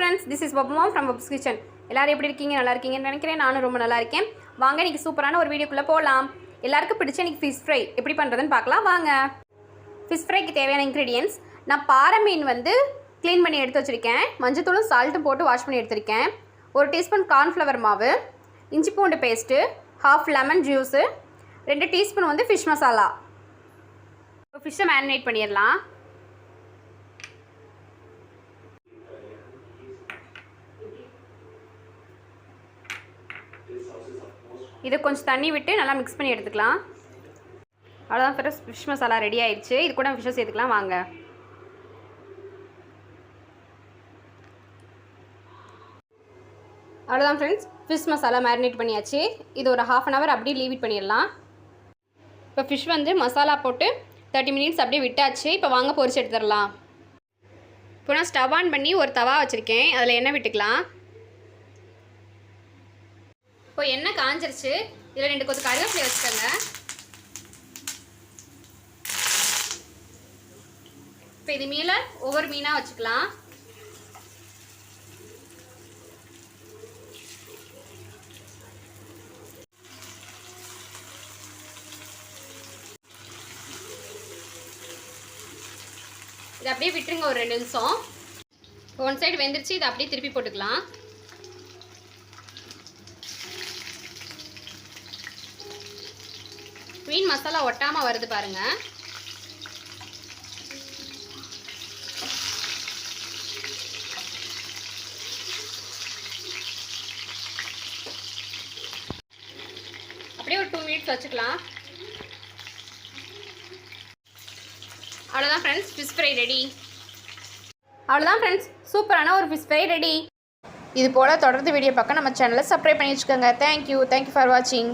Friends this is Pappuma from Pabs kitchen எல்லாரும் எப்படி இருக்கீங்க? நல்லா இருக்கீங்கன்னு நினைக்கிறேன். நானும் ரொம்ப நல்லா இருக்கேன். வாங்க இன்னைக்கு சூப்பரான ஒரு வீடியோக்குள்ளே போகலாம் எல்லாருக்கும் பிடிச்ச இன்றைக்கி ஃபிஷ் ஃப்ரை எப்படி பண்ணுறதுன்னு பார்க்கலாம். வாங்க. ஃபிஷ் ஃப்ரைக்கு தேவையான இன்க்ரீடியன்ஸ் நான் பாறை மீன் வந்து க்ளீன் பண்ணி எடுத்து வச்சுருக்கேன். மஞ்சத்தூளும் சால்ட்டும் போட்டு வாஷ் பண்ணி எடுத்திருக்கேன். ஒரு டீஸ்பூன் கார்ன்ஃப்ளவர் மாவு இஞ்சி பூண்டு பேஸ்ட்டு ஹாஃப் லெமன் ஜூஸு ரெண்டு டீஸ்பூன் வந்து ஃபிஷ் மசாலா இப்போ ஃபிஷ்ஷை மேரினேட் பண்ணிடலாம். இதை கொஞ்சம் தண்ணி விட்டு நல்லா மிக்ஸ் பண்ணி எடுத்துக்கலாம். அவ்வளோதான் ஃப்ரெஷ் ஃபிஷ் மசாலா ரெடி ஆயிடுச்சு இது கூட ஃபிஷ்ஷை சேர்த்துக்கலாம் வாங்க. அவ்வளோதான் ஃப்ரெண்ட்ஸ் ஃபிஷ் மசாலா மேரினேட் பண்ணியாச்சு. இது ஒரு ஹாஃப் அன் ஹவர் அப்படியே லீவ் இட் பண்ணிடலாம். இப்போ ஃபிஷ் வந்து மசாலா போட்டு தேர்ட்டி மினிட்ஸ் அப்படியே விட்டாச்சு. இப்போ வாங்க பொரிச்சு எடுத்துடலாம். இப்போ நான் ஸ்டவ் ஆன் பண்ணி ஒரு தவா வச்சுருக்கேன். அதில் எண்ணெய் விட்டுக்கலாம். இப்போ எண்ணெய் காஞ்சிருச்சு. இதில் ரெண்டு கொத்து கருவேப்பிலை வச்சுக்கோங்க. இப்போ இது மேலே ஒவ்வொரு மீனாக வச்சுக்கலாம். இதை அப்படியே விட்டுருங்க ஒரு ரெண்டு நிமிஷம். ஒன் சைடு வெந்துருச்சு இதை அப்படியே திருப்பி போட்டுக்கலாம். மீன் மசாலா ஒட்டாமல் வருது பாருங்க. அப்படியே ஒரு டூ மினிட்ஸ் வச்சுக்கலாம். அவ்வளோதான் ஃப்ரெண்ட்ஸ் ஃபிஷ் ஃப்ரை ரெடி அவ்வளோதான் ஃப்ரெண்ட்ஸ் சூப்பரான ஒரு ஃபிஷ் ஃப்ரை ரெடி இது போல் தொடர்ந்து வீடியோ பார்க்க நம்ம சேனலை சப்ஸ்கிரைப் பண்ணி வச்சுக்கோங்க. தேங்க்யூ தேங்க்யூ ஃபார் வாட்சிங்